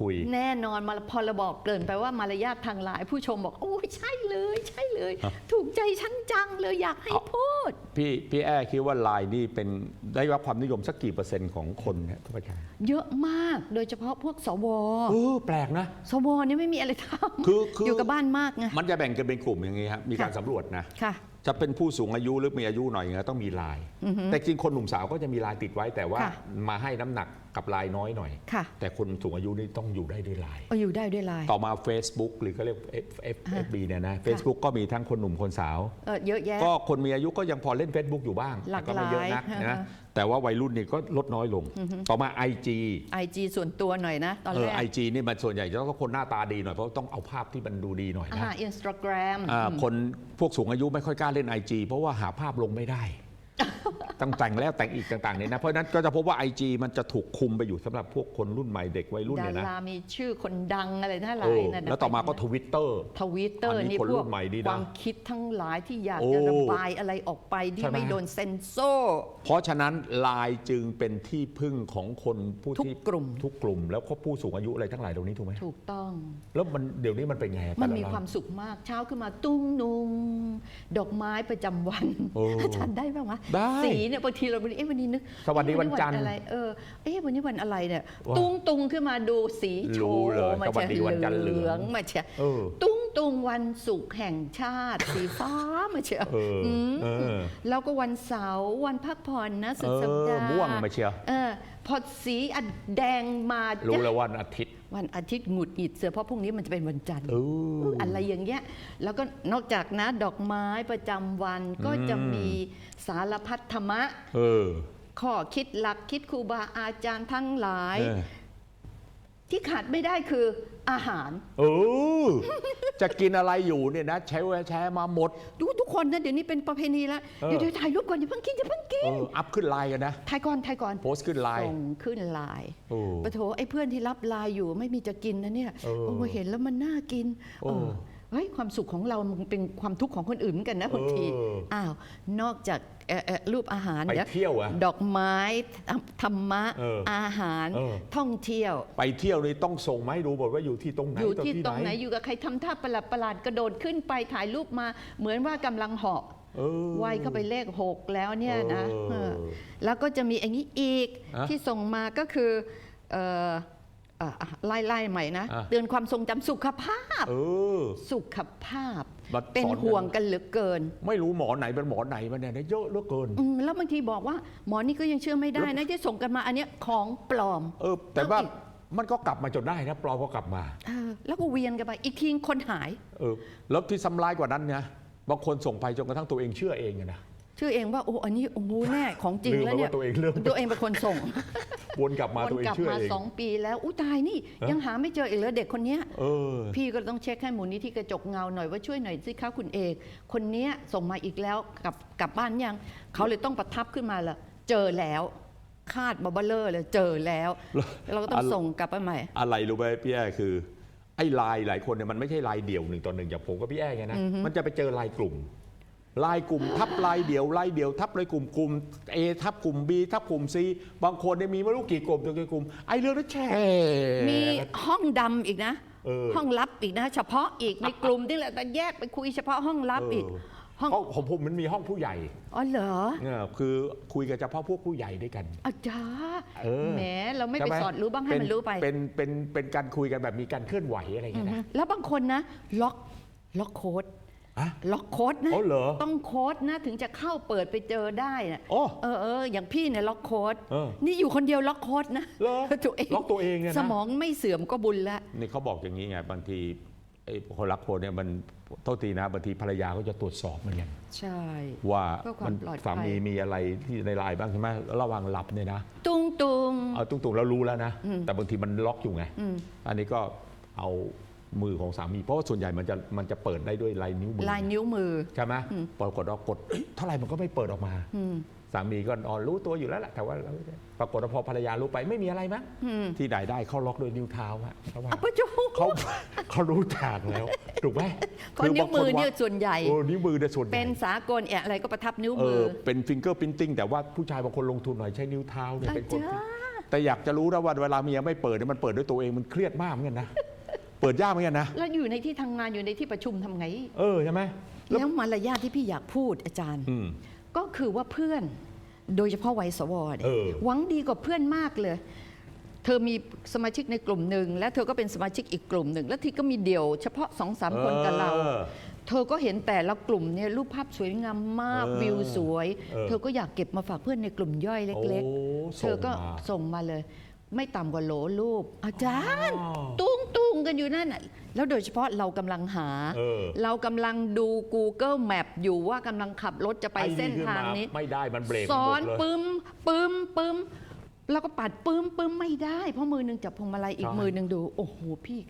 คุย แน่นอนมาพอเราบอกเกรินไปว่ามารยาททางไลน์ผู้ชมบอก โอ้ยใช่เลย ใช่เลย ถูกใจฉันจังเลยอยากให้เอาพูด พี่พี่แอ้คิดว่าไลน์นี่เป็นได้รับความนิยมสักกี่เปอร์เซ็นต์ของคนเนี่ยทั่วประเทศเยอะมากโดยเฉพาะพวกสวเออแปลกนะ สวนี่ไม่มีอะไรทคือคือำอยู่กับบ้านมากไง มันจะแบ่งกันเป็นกลุ่มอย่างงี้ครับมีการค่ะ สำรวจนะ ค่ะ จะเป็นผู้สูงอายุหรือมีอายุหน่อยเนี่ยต้องมีไลน์แต่จริงคนหนุ่มสาวก็จะมีไลน์ติดไว้แต่ว่าค่ะ มาให้น้ำหนักกับไลน์น้อยหน่อย ค่ะแต่คนสูงอายุนี่ต้องอยู่ได้ด้วยไลน์เอาอยู่ได้ด้วยไลน์ ต่อมา Facebook หรือก็เรียก F F F B เนี่ยนะ Facebook ก็มีทั้งคนหนุ่มคนสาว เออเยอะแยะ ก็คนมีอายุก็ยังพอเล่น Facebook อยู่บ้างหลากแต่ก็ไม่เยอะนักหลายนะอ่าฮะ แต่ว่าวัยรุ่นนี่ก็ลดน้อยลง ต่อมา IG ไอจีส่วนตัวหน่อยนะ ตอนเอแรอก IG นี่มันส่วนใหญ่จะต้องคนหน้าตาดีหน่อยเพราะต้องเอาภาพที่มันดูดีหน่อยนะ อ่าอินสตาแกรม อ่าคนพวกสูงอายุไม่ค่อยกล้าเล่น IG เพราะว่าหาภาพลงไม่ได้ ต้องแต่งแล้วแต่งอีกต่างๆเนี่ยนะเพราะฉะนั้นก็จะพบว่า IG มันจะถูกคุมไปอยู่สำหรับพวกคนรุ่นใหม่เด็กวัยรุ่นดาเนี่ยนะรามีชื่อคนดังอะไรทั้งหลาเอยอนั่นน่ะแล้วต่อมาก็ทวิตเตอร์ ทวิตเตอร์อันนี้นี่คนพรุ่วกนใหม่ดีนะความคิดทั้งหลายที่อยากโอ้จะระบายอะไรออกไปที่ใช่ไหม ไม่โดนเซนโซร์ เพราะฉะนั้นไลน์จึงเป็นที่พึ่งของคนผู้ทุกที่กลุ่ม ทุกกลุ่ม แล้วก็ผู้สูงอายุอะไรทั้งหลายตรงนี้ถูกไหมถูกต้อง แล้วมันเดี๋ยวนี้มันเป็นไงมันแต่ละมีร้ ความสุขมากเช้าขึ้นมาตุ้งนุงดอกไม้ประจำวัน โอ้อาจารย์ได้บ้างวะได้ สีเนี่ยบางทีเราเอ๊ะวันนี้นึกสวัสดีวันจันทร์เอ๊ะอะไรเออเอ๊ะวันนี้วันอะไรเนี่ยว่าตุ้งตุงขึ้นมาดูสีโชรู้ว์เลยมาสวัสดีวันจันทร์เหลืองมาเชียเออ ตุ้งตุงวันศุกร์แห่งชาติ สีฟ้ามาเชียเอออมเออ แล้วก็วันเสาร์วันพักผ่อนนะสุดสัปดาห์เออม่วงมาเชียว เออพอสีอันแดงมารู้จ๊ะแล้ววันอาทิตย์ วันอาทิตย์หงุดหงิดเสือเพราะพรุ่งนี้มันจะเป็นวันจันทร์เอออะไรอย่างเงี้ยแล้วก็นอกจากนะดอกไม้ประจำวันก็จะมีสารพัดธรรมะเออข้อคิดหลักคิดครูบาอาจารย์ทั้งหลายเออ ที่ขาดไม่ได้คืออาหาร เออ จะกินอะไรอยู่เนี่ยนะใช้แวแชร์มาหมด ดูทุกคนนะเดี๋ยวนี้เป็นประเพณีแล้วเออเดี๋ยวเดี๋ยวถ่ายรูปก่อนอย่าเพิ่งกินอย่าเพิ่งกิเอนออัพขึ้นไลน์กันนะ ถ่ายก่อนถ่ายก่อนโพสต์ขึ้นไลน์ ส่งขึ้นไลน์โอ้ปะโถไอ้เพื่อนที่รับไลน์อยู่ไม่มีจะกินนะเนี่ยเออโอ้เห็นแล้วมันน่ากินโอ้เออ เฮ้ยความสุขของเรามันเป็นความทุกข์ของคนอื่นเหมือนกันนะบางทีเอออ้าว นอกจากเอ่อเอ่อรูปอาหารไปดี๋เที่ยวอะดอกไม้ธรรมะเอออาหารเออ ท่องเที่ยว ไปเที่ยวนี่ต้องส่งมาให้ดูหมดว่าอยู่ที่ตรงไหนอยู่ที่ที่ตรงไหนอยู่กับใครทำท่าประหลาดประหลาดๆกระโดดขึ้นไปถ่ายรูปมา เหมือนว่ากำลังเหาะเออ วัยเข้าไปเลขหกแล้วเนี่ยนะเออเออแล้วก็จะมีอย่างนี้อีกอะ ที่ส่งมาก็คือเอ่อ อะอะไล่ไล่ใหม่นะ อะ เตือนความทรงจำสุขภาพ เออ สุขภาพ มาสอนกันเป็นห่วงกันเหลือเกินไม่รู้หมอไหนเป็นหมอไหนมันเนี่ยเยอะเหลือเกิน อืมแล้วบางทีบอกว่า หมอนี่ก็ยังเชื่อไม่ได้นะที่ส่งกันมาอันเนี้ยของปลอม เออ แต่ว่าเอาอีก มันก็กลับมาจนได้นะปลอมก็กลับมา เออแล้วก็เวียนกันไปอีกทีคนหาย เออแล้วที่ซ้ำร้ายกว่านั้นนะบางคนส่งไปจนกระทั่งตัวเองเชื่อเองอะนะ ชื่อเองว่าโอ้อันนี้โอ้โหแน่ของจริงลืมแล้วไปเนี่ยว่าตัวเองเรื่องตัวเองเป็นคนส่ง วนกลับมาวนตัวเองกลับเชื่อมาเอง สองปีแล้วอู้ตายนี่ฮะ ยังหาไม่เจออีกเลยเด็กคนเนี้ย เออ พี่ก็ต้องเช็คให้มูลนิธิกระจกเงาหน่อยว่าช่วยหน่อยสิคะคุณเอก คนเนี้ยส่งมาอีกแล้วกลับกลับบ้านยัง เขาเลยต้องประทับขึ้นมาละเจอแล้วคาดบาบเลอร์เลยเจอแล้ว เราก็ต้องอะไรส่งกลับไปใหม่ อะไรรู้ไหมพี่แอ้คือ ไอ้ไลน์หลายคนเนี่ยมันไม่ใช่ไลน์เดี่ยวหนึ่งต่อหนึ่งอย่างผมกับพี่แอ้ไงนะมันจะไปเจอไลน์กลุ่ม ไลน์กลุ่มทับไลน์เดี่ยวไลน์เดี่ยวทับไลน์กลุ่มกลุ่ม A ทับกลุ่ม B ทับกลุ่ม C บางคนเนี่ยมีไม่รู้กี่กลุ่มตัวกี่กลุ่มไอ้เรื่องนั้นแชร์มีห้องดำอีกนะ เออ ห้องลับอีกนะ เฉพาะอีกในกลุ่มนี่แหละแต่แยกไปคุยเฉพาะห้องลับอีก ห้องเพราะของผมมันมีห้องผู้ใหญ่อ๋อเหรอเนี่ยคือคุยกันเฉพาะพวกผู้ใหญ่ด้วยกัน อาจารย์เออ แหมเราไม่ไปใช่หสอดรู้บ้างให้มันรู้ไป เป็นเป็นเป็นการคุยกันแบบมีการเคลื่อนไหวอะไรอย่างอืเงี้อยฮึนะ แล้วบางคนนะ ล็อกล็อกโค้ดอะ ล็อกโค้ดนะอ๋อเหรอต้องโค้ดนะถึงจะเข้าเปิดไปเจอได้นะโอ้เออเอออย่างพี่เนี่ยล็อกโค้ดเออนี่อยู่คนเดียวล็อกโค้ดนะเหรอตัวเองล็อกตัวเองเนี่ยนะ สมองไม่เสื่อมก็บุญละ นี่เขาบอกอย่างนี้ไงบางทีไอ้คนรักคนเนี่ยมันโทษทีนะบางทีภรรยาก็จะตรวจสอบเหมือนกันใช่ ว่าเพื่อความมันปลอดภัย สามีมีอะไรที่ในไลน์บ้างใช่ไหมระหว่างหลับเนี่ยนะตุงตุง เอาตุ้งๆแล้วรู้แล้วนะ แต่บางทีมันล็อกอยู่ไงอืมอันนี้ก็เอา มือของสามี เพราะว่าส่วนใหญ่มันจะมันจะเปิดได้ด้วยลายนิ้วมือลายนิ้วมือ ใช่ไหมปรากฏว่ากดเอ้ยเท่าไหร่มันก็ไม่เปิดออกมา อืมสามีก็อ๋อรู้ตัวอยู่แล้วแหละแต่ว่าเราปรากฏว่าพอภรรยารู้ไปไม่มีอะไรมั้งอืมที่ไหนได้เข้าล็อกด้วยนิ้วเท้าฮะเพราะว่าอะปะจูเขาเขารู้ทางแล้ว ถูกไหมคนนิ้วมือเนี่ยส่วนใหญ่ โอ้นิ้วมือเนี่ยส่วนใหญ่เป็นสากลอะอะไรก็ประทับนิ้วเอมือ อเป็นฟิงเกอร์พิ n ติ้งแต่ว่าผู้ชายบางคนลงทุนหน่อยใช้นิ้วเท้าเนี่ยอาเป็นคนจารที่ย์แต่อยากจะรู้นะว่าเวลาเมียไม่เปิดเนี่ยมันเปิดด้วยตัวเองมันเครียดมากเหมือนกันนะ เปิดยากเหมือนกันนะ แล้วอยู่ในที่ทำงานอยู่ในที่ประชุมทำไง เออใช่ไหมแล้วมารยาทที่พี่อยากพูดอาจารย์ อืม ก็คือว่าเพื่อนโดยเฉพาะวัยสวเนี่ยเออ หวังดีกว่าเพื่อนมากเลย เธอมีสมาชิกในกลุ่มหนึ่งและเธอก็เป็นสมาชิกอีกกลุ่มหนึ่ง แล้วทีก็มีเดี่ยวเฉพาะสองสามคนกับเรา ออ เธอก็เห็นแต่ละกลุ่มเนี่ยรูปภาพสวยงามมากเออวิวสวย เออ เธอก็อยากเก็บมาฝากเพื่อนในกลุ่มย่อยเล็กโอ้ๆเธอก็ส่งมาส่งมาเลย ไม่ต่ำกว่าโหลรูป อาจารย์ อ๋อ ตุ้งตุ้ งกันอยู่นั่นน่ะแล้วโดยเฉพาะเรากำลังหา เออ เรากำลังดู Google Map อยู่ว่ากำลังขับรถจะไปอ้เส้นขึ้ทางมนี้ ไม่ได้มันเบรกสอนหมดเลย ปึ้มปึ้มปึ้มแล้วก็ปัดปึ้มปึ้มไม่ได้ เพราะมือหนึ่งจับพวงมาลัยอีกใช่มือหนึ่งดู โอ้โหพี่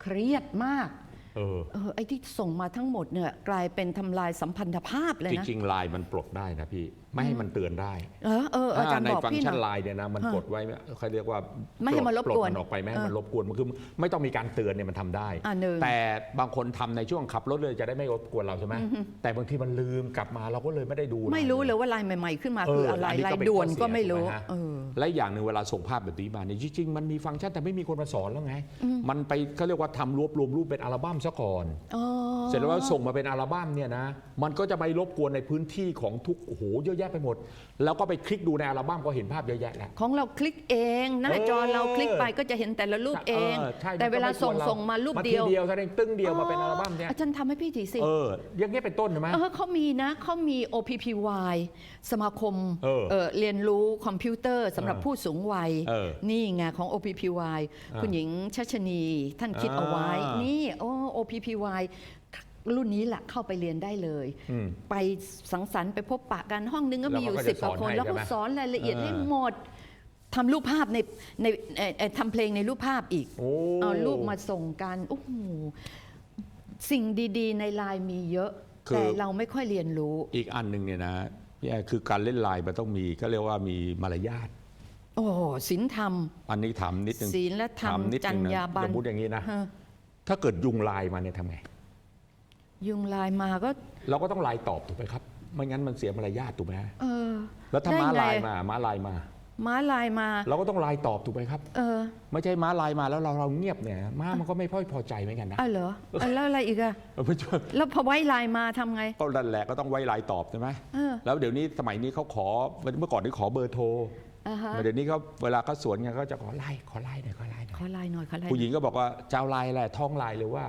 เครียดมาก เออเออไอ้ที่ส่งมาทั้งหมดเนี่ยกลายเป็นทำลายสัมพันธภาพเลยจนะ ริงๆไลน์มันปลดได้นะพี่ ไม่ให้มันเตือนได้เออเอออาจารย์ในบอกฟังก์พี่หชันน่ไลอย น์เนี่ยนะมันฮะกดไว้เขาเรียกว่าไม่ให้มันรบกวนปลดมันออกไปไม่ให้เออมันรบกวนมันคือไม่ต้องมีการเตือนเนี่ยมันทำได้ อะหนึ่ง แต่บางคนทำในช่วงขับรถเลยจะได้ไม่รบกวนเราใช่ไหมแต่บางทีมันลืมกลับมาเราก็เลยไม่ได้ดูไม่รู้เลยว่าลายใหม่ ๆ ขึ้นมาคืออะไรลายด่วนก็ไม่รู้เออ และอย่างหนึ่งเวลาส่งภาพแบบนี้มาเนี่ยจริงๆมันมีฟังก์ชันแต่ไม่มีคนมาสอนแล้วไง มันไปเขาเรียกว่าทำรวบรวมรูปเป็นอัลบั้มซะก่อน อ๋อเสร็จแล้วว่าส่งมาเป็นอัลบั้มเนี่ยนะมันก็จะไปรบกวนในพื้นที่ของทุกโอ้โหเยอะแยะไปหมด แล้วก็ไปคลิกดูในอัลบั้มก็เห็นภาพเยอะแยะแล้ว ของเราคลิกเอง หน้าจอเออเราคลิกไปก็จะเห็นแต่ละรูปเอง ใช่แต่เวลาส่งมันก็ไกนส่งมารูปนเดียว ทีเดียวแสดงตึ้งเดียวมาเป็นอัลบั้มเนี่ยอาจารย์ทำให้พี่ทีสิเอออย่างเงี้ยเป็นต้นใช่ไหม เออเขามีนะเขามี OPPY สมาคมเออเอ่อเรียนรู้คอมพิวเตอร์สำหรับเออผู้สูงวัย เออนี่ไงของ OPPY อ่าคุณหญิงชัชนีท่านคิดเอาไว้ อ่านี่ นี่ โอ้ OPPY รุ่นนี้แหละเข้าไปเรียนได้เลย อืม ไปสังสรรค์ไปพบปะกันห้องนึงก็มีอยู่แล้วเขาก็สิบจะกว่าคนสอนให้แล้วก็ใช่ไหม สอนรายละเอียดเออให้หมดทำรูปภาพในในเอ่อเอ่อทำเพลงในรูปภาพอีก โอ้ เอารูปมาส่งกันโอ้โหสิ่งดีๆ ในไลน์มีเยอะแต่เราไม่ค่อยเรียนรู้ อีกอันหนึ่งเนี่ยนะพี่แอร์คือการเล่นไลน์มันต้องมีก็เรียกว่ามีมารยาท โอ้ศีลธรรม อันนี้ถามนิดนึงศีลและธรรมถามนิดจรนึรงนะยาบรรสณมมติอย่างนี้นะ ฮะ ถ้าเกิดยุงไลน์มาเนี่ยทำไง ยุงไลน์มาก็ เราก็ต้องไลน์ตอบถูกไหมครับ ไม่งั้นมันเสียมารยาทถูกไหมฮะเออแล้วถ้าได้ม้าไงไลน์มาม้าไลน์มา ม้าไลน์มา เราก็ต้องไลน์ตอบถูกไหมครับ เออไม่ใช่ม้าไลน์มาแล้วเราเราเงียบเนี่ยม้ามันก็ไม่ค่อยพอใจเหมือนกันนะอะเหรออะแล้วอะไรอีกอะเออไม่ใช่แล้วพอไว้ไลน์มาทำไง ก็นั่นแหละก็ต้องไว้ไลน์ตอบใช่ไหมเออ แล้วเดี๋ยวนี้สมัยนี้เขาขอเมื่อก่อนที่ขอเบอร์โทร อ่าฮะเดี๋ยวนี้เขาเวลาเขาสวนกันเขาจะขอไลน์ขอไลน์หน่อยขอไลน์หน่อยขอไลน์หน่อยขอไลน์ผู้หญิงก็บอกว่าเจ้าไลน์แหละท้องไลน์หรือว่า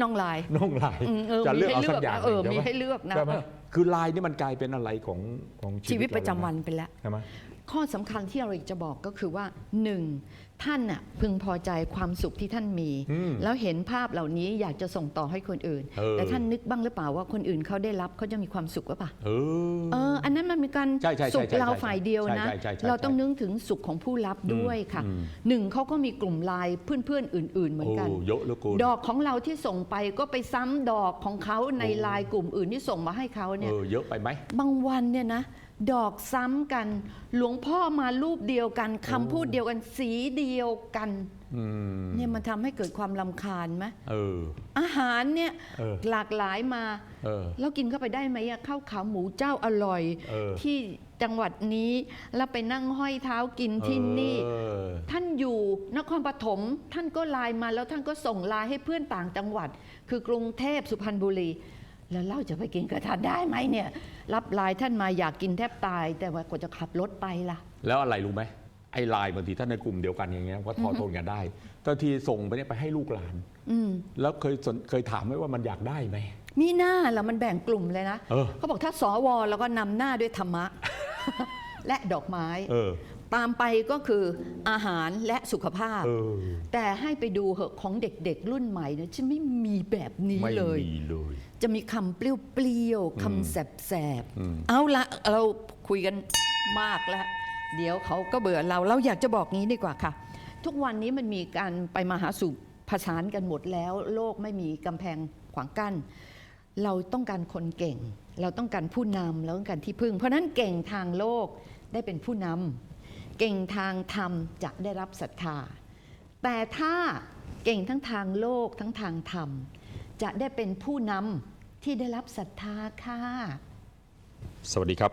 น้องไลน์น้องไลน์อืมเออจะมีเลือกให้เอาเลืสัอกกอย่างนะเออหนึ่งมีใช่ไหให้เลือกนะใช่ไหมเออคือไลน์นี่มันกลายเป็นอะไรของของชีวิตประจำเาวันไปแล้ว ใช่ไหม ข้อสำคัญที่เราอยากจะบอกก็คือว่าหนึ่งท่านน่ะพึงพอใจความสุขที่ท่านมี อืมแล้วเห็นภาพเหล่านี้อยากจะส่งต่อให้คนอื่น เออ แต่ท่านนึกบ้างหรือเปล่าว่าคนอื่นเขาได้รับเขาจะมีความสุขหรือเปล่า เออ เอออันนั้นมันมีการใช่ใช่ใช่สุขใช่เราใช่ฝ่ายเดียวนะใช่ใช่ใช่เราต้องนึกถึงสุขของผู้รับด้วยค่ะอืม หนึ่งเขาก็มีกลุ่มไลน์เพื่อนๆ อื่น ๆ เหมือนกันโอ้เยอะเหลือเกิน ดอกของเราที่ส่งไปก็ไปซ้ำดอกของเขาในโอ้ ไลน์กลุ่มอื่นที่ส่งมาให้เขาเอเนี่ยอเยอะไปไหม บางวันเนี่ยนะ ดอกซ้ำกัน หลวงพ่อมารูปเดียวกันคำพูดเดียวกันสีเดียวกันอืมเนี่ยมันทำให้เกิดความลำคาญไหมเอออาหารเนี่ยเออหลากหลายมาเออแล้วกินเข้าไปได้ไหมอะข้าวขาหมูเจ้าอร่อยเออที่จังหวัดนี้แล้วไปนั่งห้อยเท้ากินที่นี่เออท่านอยู่นครปฐมท่านก็ไลน์มาแล้วท่านก็ส่งไลน์ให้เพื่อนต่างจังหวัด คือกรุงเทพสุพรรณบุรี แล้วเราจะไปกินกับท่านได้ไหมเนี่ย รับไลน์ท่านมาอยากกินแทบตาย แต่ว่ากว่าจะขับรถไปล่ะ แล้วอะไรรู้ไหมไอ้ไลน์บางทีถ้าในกลุ่มเดียวกันอย่างเงี้ยก็ทอทนกันได้บางทีส่งไปเนี่ยไปให้ลูกหลานอืมแล้วเคยสนเคยถามไหมว่ามันอยากได้ไหมมีหน้าแล้วมันแบ่งกลุ่มเลยนะเออเขาบอกถ้าสวแล้วก็นำหน้าด้วยธรรมะ และดอกไม้เออ ตามไปก็คืออาหารและสุขภาพ เออ แต่ให้ไปดูเหอะของเด็กๆ รุ่นใหม่เนี่ยจะไม่มีแบบนี้ไม่เลย มีเลย จะมีคำเปรี้ยวๆคำแสบอืม ๆเอาละเราคุยกันมากแล้ว เดี๋ยวเขาก็เบื่อเราเราอยากจะบอกงี้ดีกว่าค่ะ ทุกวันนี้มันมีการไปมาหาสู่ผสานกันหมดแล้ว โลกไม่มีกำแพงขวางกั้น เราต้องการคนเก่ง เราต้องการผู้นำเราต้องการที่พึ่ง เพราะฉะนั้นเก่งทางโลกได้เป็นผู้นำ เก่งทางธรรมจะได้รับศรัทธา แต่ถ้าเก่งทั้งทางโลกทั้งทางธรรม จะได้เป็นผู้นำที่ได้รับศรัทธาค่ะ สวัสดีครับ